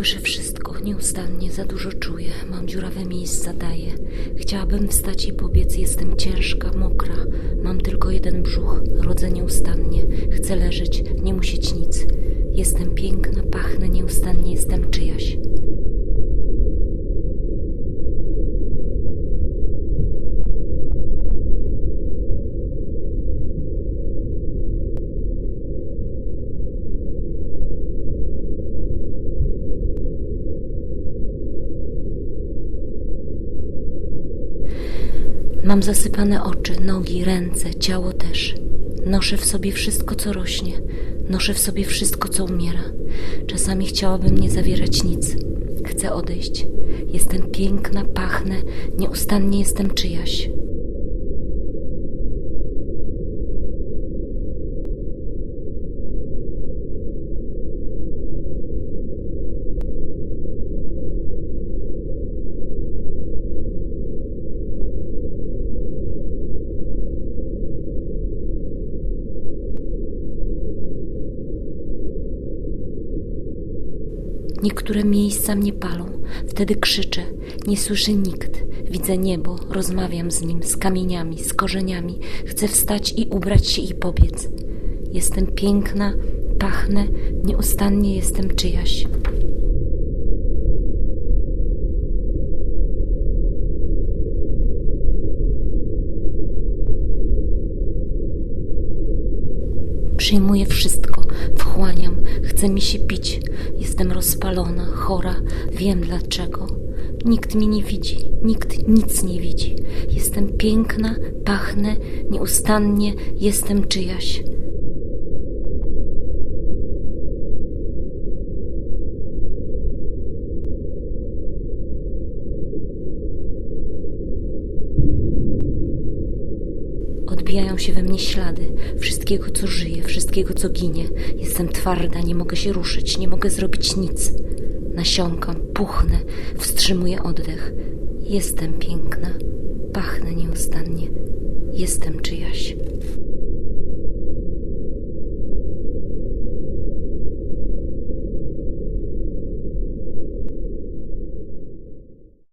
Słyszę wszystko, nieustannie, za dużo czuję, mam dziurawe miejsca, daję. Chciałabym wstać i pobiec, jestem ciężka, mokra, mam tylko jeden brzuch, rodzę nieustannie, chcę leżeć, nie musieć nic. Jestem piękna, pachnę, nieustannie jestem czyjaś. Mam zasypane oczy, nogi, ręce, ciało też. Noszę w sobie wszystko, co rośnie. Noszę w sobie wszystko, co umiera. Czasami chciałabym nie zawierać nic. Chcę odejść. Jestem piękna, pachnę, nieustannie jestem czyjaś. Niektóre miejsca mnie palą. Wtedy krzyczę. Nie słyszy nikt. Widzę niebo, rozmawiam z nim, z kamieniami, z korzeniami. Chcę wstać i ubrać się i pobiec. Jestem piękna, pachnę, nieustannie jestem czyjaś. Przyjmuję wszystko, wchłaniam, chce mi się pić. Jestem rozpalona, chora, wiem dlaczego. Nikt mnie nie widzi, nikt nic nie widzi. Jestem piękna, pachnę, nieustannie jestem czyjaś. Odbijają się we mnie ślady wszystkiego, co żyje, wszystkiego, co ginie. Jestem twarda, nie mogę się ruszyć, nie mogę zrobić nic. Nasiąkam, puchnę, wstrzymuję oddech. Jestem piękna, pachnę nieustannie. Jestem czyjaś.